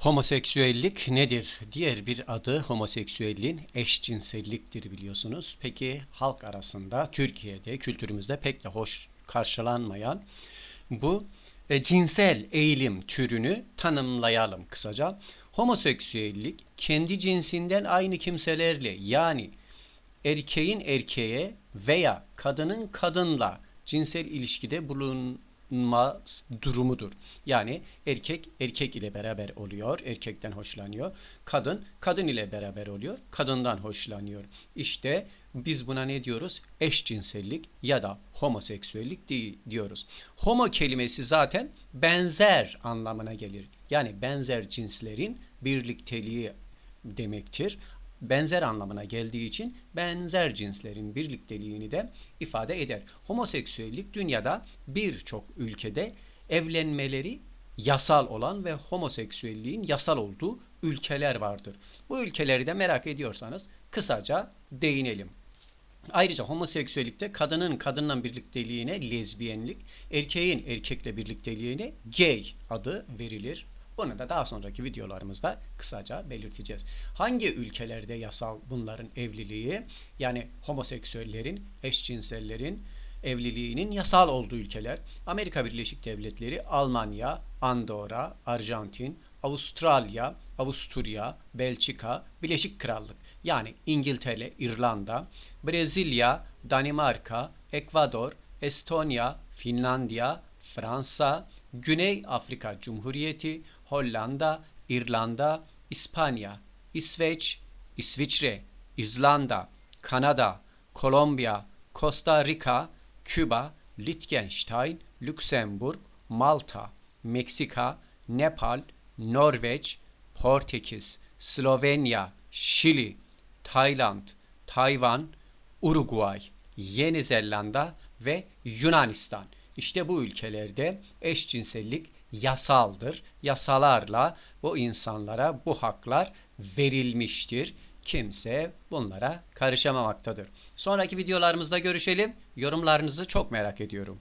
Homoseksüellik nedir? Diğer bir adı homoseksüelliğin eşcinselliktir biliyorsunuz. Peki halk arasında, Türkiye'de, kültürümüzde pek de hoş karşılanmayan bu e, cinsel eğilim türünü tanımlayalım kısaca. Homoseksüellik kendi cinsinden aynı kimselerle yani erkeğin erkeğe veya kadının kadınla cinsel ilişkide bulunma durumudur. Yani erkek erkek ile beraber oluyor, erkekten hoşlanıyor. Kadın kadın ile beraber oluyor, kadından hoşlanıyor. İşte biz buna ne diyoruz? Eşcinsellik ya da homoseksüellik di- diyoruz. Homo kelimesi zaten benzer anlamına gelir. Yani benzer cinslerin birlikteliği demektir benzer anlamına geldiği için benzer cinslerin birlikteliğini de ifade eder. Homoseksüellik dünyada birçok ülkede evlenmeleri yasal olan ve homoseksüelliğin yasal olduğu ülkeler vardır. Bu ülkeleri de merak ediyorsanız kısaca değinelim. Ayrıca homoseksüellikte kadının kadınla birlikteliğine lezbiyenlik, erkeğin erkekle birlikteliğine gay adı verilir. Bunu da daha sonraki videolarımızda kısaca belirteceğiz. Hangi ülkelerde yasal bunların evliliği? Yani homoseksüellerin, eşcinsellerin evliliğinin yasal olduğu ülkeler. Amerika Birleşik Devletleri, Almanya, Andorra, Arjantin, Avustralya, Avusturya, Belçika, Birleşik Krallık. Yani İngiltere, İrlanda, Brezilya, Danimarka, Ekvador, Estonya, Finlandiya, Fransa, Güney Afrika Cumhuriyeti, Hollanda, İrlanda, İspanya, İsveç, İsviçre, İzlanda, Kanada, Kolombiya, Costa Rica, Küba, Liechtenstein, Lüksemburg, Malta, Meksika, Nepal, Norveç, Portekiz, Slovenya, Şili, Tayland, Tayvan, Uruguay, Yeni Zelanda ve Yunanistan. İşte bu ülkelerde eşcinsellik yasaldır. Yasalarla bu insanlara bu haklar verilmiştir. Kimse bunlara karışamamaktadır. Sonraki videolarımızda görüşelim. Yorumlarınızı çok merak ediyorum.